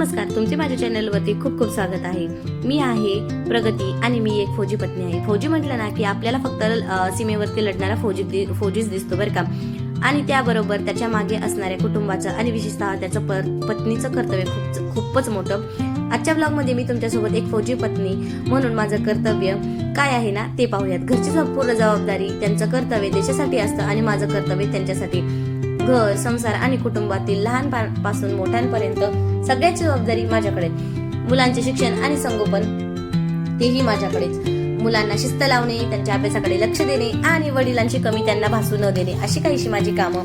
नमस्कार तुमचे माझ्या चॅनलवरती खूप खूप स्वागत आहे. मी आहे प्रगती आणि मी एक फौजी पत्नी आहे. फौजी म्हटलं ना की आपल्याला फक्त सीमेवरती लढणारा फौजी दि- फौजीच दिसतो बरं का. आणि त्याबरोबर त्याच्यामागे असणाऱ्या कुटुंबाचं आणि विशेषतः त्याचं प पत्नीचं कर्तव्य खूप खूपच मोठं. आजच्या ब्लॉगमध्ये मी तुमच्यासोबत एक फौजी पत्नी म्हणून माझं कर्तव्य काय आहे ना ते पाहूयात. घरची संपूर्ण जबाबदारी त्यांचं कर्तव्य देशासाठी असतं आणि माझं कर्तव्य त्यांच्यासाठी. घर संसार आणि कुटुंबातील लहानपासून मोठ्यांपर्यंत सगळ्याची जबाबदारी माझ्याकडे. मुलांचे शिक्षण आणि संगोपन तेही माझ्याकडेच. मुलांना शिस्त लावणे त्यांच्या अभ्यासाकडे लक्ष देणे आणि वडिलांची कमी त्यांना भासू न देणे अशी काहीशी माझी कामं.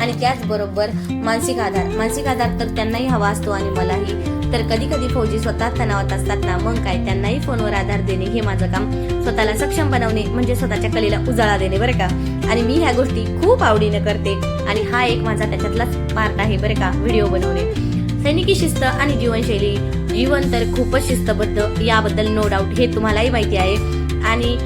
आणि त्याचबरोबर मानसिक आधार. मानसिक आधार तर त्यांनाही हवा असतो आणि मलाही. तर कधी कधी फौजी स्वतः तणावात असतात ना मग काय? त्यांनाही फोनवर आधार देणे हे माझं काम. स्वतःला सक्षम बनवणे म्हणजे स्वतःच्या कलेला उजाळा देणे बरं का? आणि मी ह्या गोष्टी खूप आवडीने करते. आणि हा एक माझा त्याच्यातलाच पार्ट आहे बरं का? व्हिडिओ बनवणे. सैनिकी शिस्त आणि जीवनशैली. जीवन तर खूपच शिस्तबद्ध याबद्दल नो डाऊट हे तुम्हालाही माहिती आहे. आणि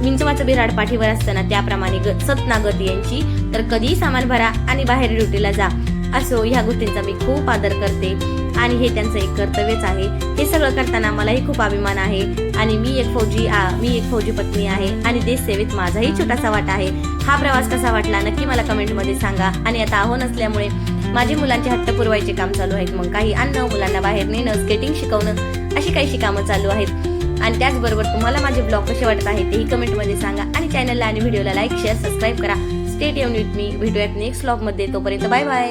विंचवाचं बिराड पाठीवर असताना त्याप्रमाणे ग- सतना गती यांची तर कधीही सामान भरा आणि बाहेर ड्युटीला जा. असो ह्या गोष्टींचा मी खूप आदर करते. आणि हे त्यांचं एक कर्तव्यच आहे. हे सगळं करताना मलाही खूप अभिमान आहे. आणि मी एक फौजी आ- मी एक फौजी पत्नी आहे. आणि देश सेवेत माझाही छोटासा वाटा आहे. हा प्रवास कसा वाटला नक्की मला कमेंटमध्ये सांगा. आणि आता आहो नसल्यामुळे माझे मुलांचे हट्ट पुरवायचे काम चालू आहेत. मग काही अन्न मुलांना बाहेर नेणं स्केटिंग शिकवणं अशी काहीशी कामं चालू आहेत. आणि त्याचबरोबर तुम्हाला माझे ब्लॉग कसे वाटत आहे तेही कमेंटमध्ये सांगा. आणि चॅनलला आणि व्हिडिओला लाईक शेअर सबस्क्राईब करा. स्टेट येऊन विथ मी भेटूयात नेक्स्ट ब्लॉगमध्ये तोपर्यंत बाय बाय